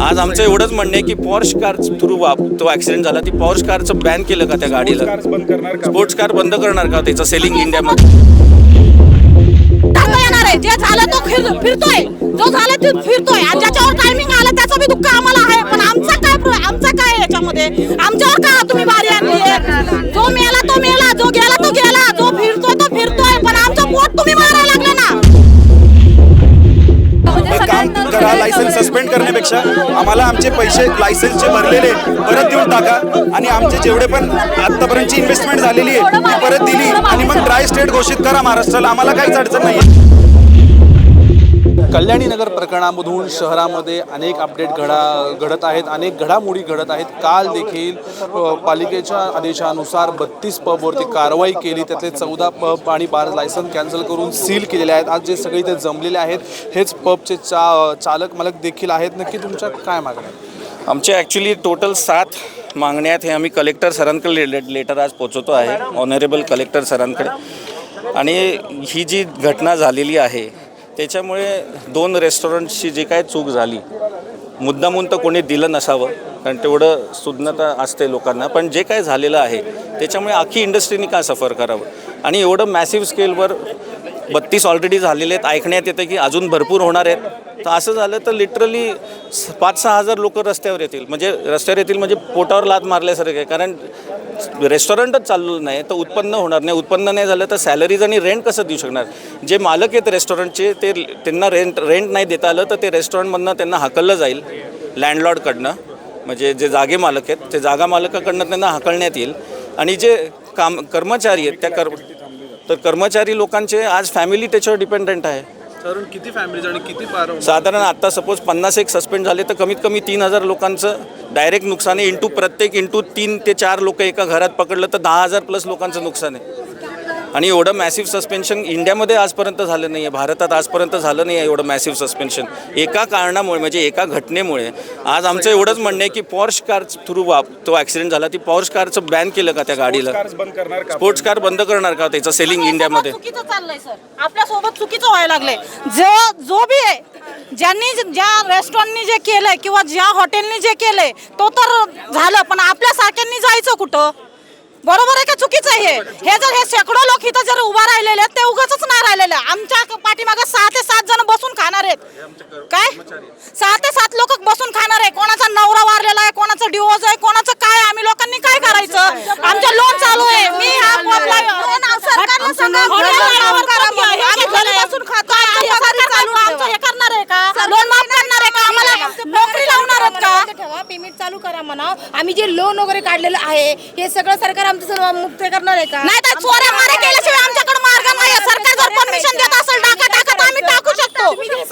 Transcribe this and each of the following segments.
आज आमचं एवढंच म्हणणं आहे की पॉर्श कार थ्रू तो ऍक्सिडेंट झाला ती पॉर्श कारचं बॅन केलं का त्या गाडीला? कार्स बंद करणार का? स्पोर्ट्स कार बंद करणार का त्याचं सेलिंग इंडियामध्ये टाकता येणार आहे. जे झालं तो फिर फिरतोय. जो झालं ते फिरतोय. आणि ज्याच्यावर टायमिंग आलं त्याचं बी दुःख आम्हाला आहे. पण आमचा काय प्र- आमचा काय आहे याच्यामध्ये? आमच्यावर का तुम्ही बारी करा लायसन्स सस्पेंड करण्यापेक्षा आम्हाला आमचे पैसे लायसन्सचे भरलेले परत देऊन टाका. आणि आमचे जेवढे पण आत्तापर्यंतची इन्व्हेस्टमेंट झालेली आहे ती परत दिली. आणि मग ट्राय स्टेट घोषित करा महाराष्ट्राला. आम्हाला काहीच अडचण नाही कल्याणी नगर प्रकरणामधून शहरामध्ये अनेक अपडेट घडा घडत आहेत अनेक घडामोडी घडत आहेत. काल देखील पालिकेच्या आदेशानुसार बत्तीस पबवरती कारवाई केली. त्यातले चौदा पब आणि बार लायसन कॅन्सल करून सील केलेले आहेत. आज जे सगळे इथे जमलेले आहेत हेच पबचे चा चालक मालक देखील आहेत. नक्की तुमच्या काय मागण्या आहेत? ॲक्च्युली टोटल सात मागण्या आहेत. हे आम्ही कलेक्टर सरांकडे ले- लेटर आज पोचवतो आहे. ऑनरेबल कलेक्टर सरांकडे. आणि ही जी घटना झालेली आहे त्याच्यामुळे दोन रेस्टॉरंटची जी काय चूक झाली मुद्दामून तर कोणी दिलं नसावं कारण तेवढं सुज्ञता असते लोकांना. पण जे काय झालेलं आहे त्याच्यामुळे अख्खी इंडस्ट्रीने का सफर करावं? आणि एवढं मॅसिव्ह स्केलवर बत्तीस ऑलरेडी झालेले आहेत ऐकण्यात येतं की अजून भरपूर होणार आहेत. तर असं झालं तर लिटरली पाच सहा हजार लोक रस्त्यावर येतील. म्हणजे रस्त्यावर येतील म्हणजे पोटावर लात मारल्यासारखे कारण रेस्टॉरंटच चाललो नाही तर उत्पन्न होणार नाही. उत्पन्न नाही झालं तर सॅलरीज आणि रेंट कसं देऊ शकणार? जे मालक आहेत रेस्टॉरंटचे ते त्यांना रेंट रेंट नाही देता आलं तर ते रेस्टॉरंटमधनं त्यांना हाकललं जाईल लँडलॉर्डकडनं म्हणजे जे जागे मालक आहेत ते जागा मालकाकडनं त्यांना हाकलण्यात येईल. आणि जे काम कर्मचारी आहेत त्या कर तर कर्मचारी लोकांचे आज फॅमिली त्याच्यावर डिपेंडंट आहे. साधारण किती फॅमिलीज आणि किती पार साधारण आत्ता सपोज पन्नास एक सस्पेंड झाले तर कमीत कमी तीन हजार लोकांचं डायरेक्ट नुकसान आहे. इंटू प्रत्येक इंटू तीन ते चार लोक एका घरात पकडलं तर दहा हजार प्लस लोकांचं नुकसान आहे. आणि एवढं मॅसिव्ह सस्पेन्शन इंडियामध्ये आजपर्यंत झालं नाही आहे भारतात आजपर्यंत झालं नाही आहे एवढं मॅसिव्ह सस्पेन्शन एका कारणामुळे म्हणजे एका घटनेमुळे आज आमचं एवढंच म्हणणं आहे की पॉर्श कार थ्रू तो ॲक्सिडेंट झाला ती पॉर्श कारचं बॅन केलं का त्या गाडीला? स्पोर्ट्स कार बंद करणार का त्याचं सेलिंग इंडियामध्ये? चुकीचं चाललंय सर आपल्यासोबत चुकीचं व्हायला लागलंय. जो जो बी आहे ज्यांनी ज्या रेस्टॉरंटनी जे केलंय किंवा ज्या हॉटेलनी जे केलंय तो तर झालं पण आपल्या सारख्यांनी जायचं कुठं? बरोबर आहे का चुकीचं आहे हे? हे जर हे शेकडो लोक इथं जर उभा राहिलेले आहेत ते उगाच नाही राहिलेले. आमच्या पाठीमागे सहा ते सात जण बसून खाणार आहेत. काय? सहा ते सात लोक बसून खाणार आहे. कोणाचा नवरा वारलेला आहे कोणाचं डिवोर्स आहे कोणाचं काय? आम्ही लोकांनी काय करायचं? आमचं लोन चालू आहे. मी हा हे नोकरी लावणार आहेत का? पेमेंट चालू करा म्हणा आम्ही जे लोन वगैरे काढलेलं आहे. हे सगळं सरकार आमचं सर्व मुक्त करणार आहे का? नाही तर चोऱ्या मारे केल्याशिवाय आमच्याकडे मार्ग नाही आहे. सरकार जर परमिशन देत असेल टाका टाका तर आम्ही टाकू शकतो.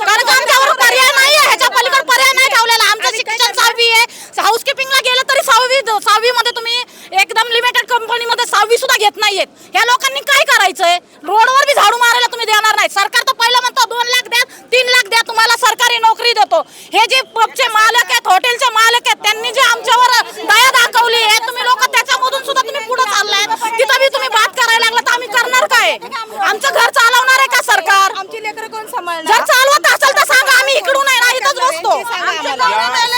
कारण का आमच्यावर पर्याय नाही आहे ह्याच्या पलीकडे पर्याय नाही ठेवलेला. आमचं शिक्षण सहावी आहे. हाऊसकीपिंगला गेलं तरी सहावी सहावी मध्ये तुम्ही एकदम लिमिटेड कंपनीमध्ये सहावी सुद्धा घेत नाहीयेत. या लोकांनी काय करायचंय? रोडवर बी झाडू मारायला तुम्ही देणार नाही सरकार तर पहिलं म्हणतो दोन लाख द्या तीन लाख द्या तुम्हाला सरकारी नोकरी देतो. हे जे पबचे मालक आहेत हॉटेलचे मालक आहेत त्यांनी जे आमच्यावर दया दाखवली आहे तुम्ही लोक त्याच्यामधून सुद्धा तुम्ही पुढे चाललाय तिथं बी तुम्ही बात करायला लागला तर आम्ही करणार काय आमचं घर चालवणार आहे का सरकार? आमची लेकरं कोण सांभाळणार? जर चालवत असेल तर सांगा आम्ही इकडून आहे ना इथंच बसतो.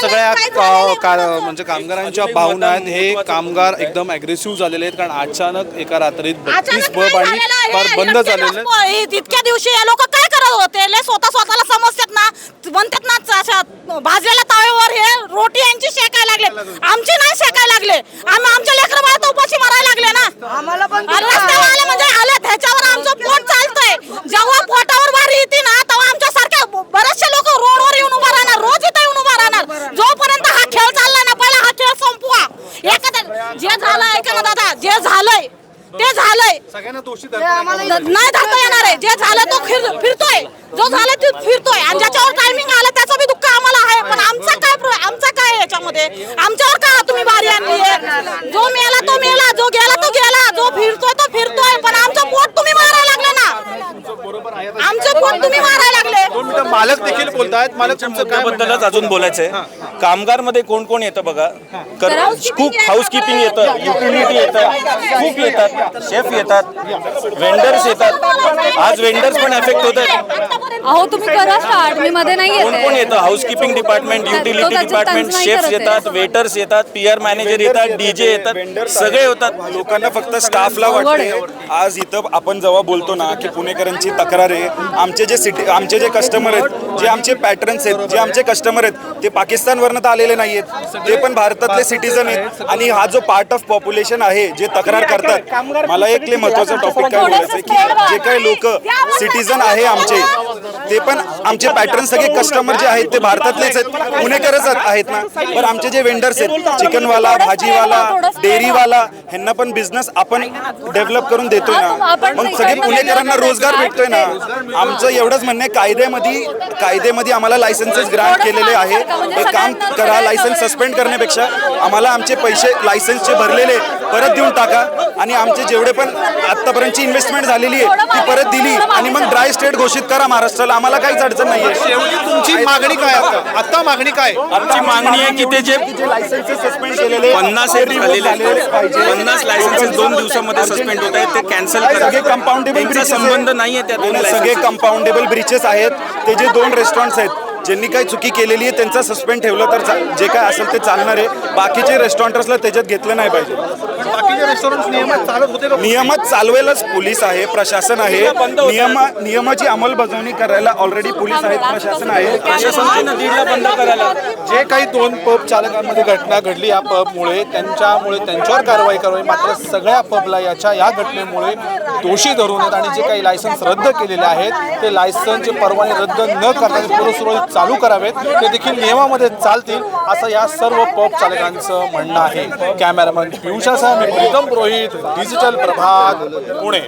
सगळ्या का- का- म्हणजे कामगारांच्या भावना आहेत हे कामगार एकदम अग्रेसिव्ह झालेले आहेत कारण अचानक एका रात्रीत बत्तीस अचानक काय आणि झालेलं आहे? बार बंद झालेले आहेत. दिवस- इतक्या दिवशी हे लोक काय करत होते? स्वतः स्वतःला समजतात ना. म्हणतात ना च- अशा भाजलेल्या ताव्यावर हे रोटी यांची शेकायला लागले. आमची नाही शेकायला लागले. आम्ही आमच्या लेकर बाळ तर उपाशी मारायला लागले ना आम्हाला पण आणि रस्त्यावर आले म्हणजे आले ह्याच्यावर आमचं पोट चालतंय जेव्हा पोटावर बारी येते ना तेव्हा आमच्या सारख्या बरेचसे लोक रोडवर येऊन उभा राहणार रोज इथे येऊन उभा राहणार जोपर्यंत हा खेळ चाललाय ना पहिला हा खेळ संपवा एखाद्या जे झालं ऐका ना दादा जे झालंय सगळ्यांना दोषी नाही धरता येणार आहे. जे झालं तो फिर फिरतोय. जो झालं ते फिरतोय. आणि ज्याच्यावर टायमिंग आलं त्याचं बी दुःख आम्हाला आहे. पण आमचा काय आमचा काय याच्यामध्ये? आमच्यावर का तुम्ही बारी आणली आहे? जो मेला तो मेला. जो गेला तो गेला. जो फिरतोय तो फिरतोय. पण आमचं पोट तुम्ही मारायला लागले ना. आमचं पोट तुम्ही मारायला लागले. मालक बोलतायत? मालक तुमचं काय आहे? अजून बोलायचं आहे कामगारमध्ये कोण कोण येतं बघा? कर कुक हाऊसकीपिंग येतं युटिलिटी येतं कुक येतात शेफ येतात वेंडर्स येतात. आज वेंडर्स पण एफेक्ट होत आहेत. अहो तुम्ही करा स्टार्ट मी मध्ये नाही कोण कोण येते? Housekeeping department utility department chefs. येतात वेटर्स येतात पी आर मॅनेजर येतात डीजे येतात सगळे येतात लोकांना फक्त स्टाफला वाटते आज इथं आपण जेव्हा बोलतो ना की पुणेकरांची तक्रार आहे आमचे जे सिटी आमचे जे कस्टमर आहेत जे आमचे पॅटर्न्स आहेत जे आमचे कस्टमर आहेत ते पाकिस्तानवरनं तर आलेले नाही आहेत ते पण भारतातले सिटीजन आहेत. आणि हा जो पार्ट ऑफ पॉप्युलेशन आहे जे तक्रार करतात मला एक लय महत्त्वाचा टॉपिक काय बोलायचं की जे काही लोक सिटीजन आहे आमचे ते पण आमचे पॅटर्न सगळे कस्टमर जे आहेत ते भारतातलेच आहेत. पुणेकरच आहेत ना. पण आमचे जे वेंडर्स आहेत चिकनवाला भाजीवाला डेअरीवाला ह्यांना पण बिझनेस आपण डेव्हलप करून देतोय ना. मग सगळे पुणेकरांना रोजगार भेटतोय ना. आमचं एवढंच म्हणणं आहे कायद्यामध्ये कायद्यामध्ये आम्हाला लायसन्सेस ग्रांट केलेले आहे. एक काम करा लायसन्स सस्पेंड करण्यापेक्षा आम्हाला आमचे पैसे लायसन्सचे भरलेले परत देऊन टाका. आणि आमचे जेवढे पण आतापर्यंतची इन्व्हेस्टमेंट झालेली आहे ती परत दिली. आणि मग ड्राय स्टेट घोषित करा महाराष्ट्राला. आम्हाला काहीच अडचण नाहीये. शेवटी तुमची मागणी काय आता? आता मागणी काय? आमची मागणी आहे की ते जे लायसन्सेस सस्पेंड केलेले पन्नास हे. पन्नास लायसन्सेस दोन दिवसामध्ये सस्पेंड होत आहेत ते कॅन्सल सगळे करा कंपाऊंडेबल संबंध नाहीये त्या दोन सगळे. कंपाऊंडेबल ब्रिचेस आहेत. ते जे दोन रेस्टॉरंट्स आहेत ज्यांनी काही चुकी केलेली आहे त्यांचा सस्पेंड ठेवलं तर चा- जे काय असेल ते चालणार आहे. बाकीचे रेस्टॉरंट्सला त्याच्यात घेतलं नाही पाहिजे. बाकीचे रेस्टॉरंट नियमात चालत होते का नियमात चालवेलच पोलीस आहे प्रशासन आहे. नियम नियमाची अंमलबजावणी करायला ऑलरेडी पोलीस आहेत प्रशासन आहे. बंद करायला. जे काही दोन पब चालकांमध्ये घटना घडली या पबमुळे त्यांच्यामुळे त्यांच्यावर कारवाई करावी मात्र सगळ्या पबला याच्या या घटनेमुळे दोषी धरून आहेत आणि जे काही लायसन्स रद्द केलेले आहेत ते लायसन्सचे परवाने रद्द न करता ते पूर्वसुरळीत चालू करावेत. ते देखील नियमामध्ये चालतील असं या सर्व पब चालकांचं म्हणणं आहे. कॅमेरामन पियुषासह मी प्रीतम पुरोहित डिजिटल प्रभात पुणे.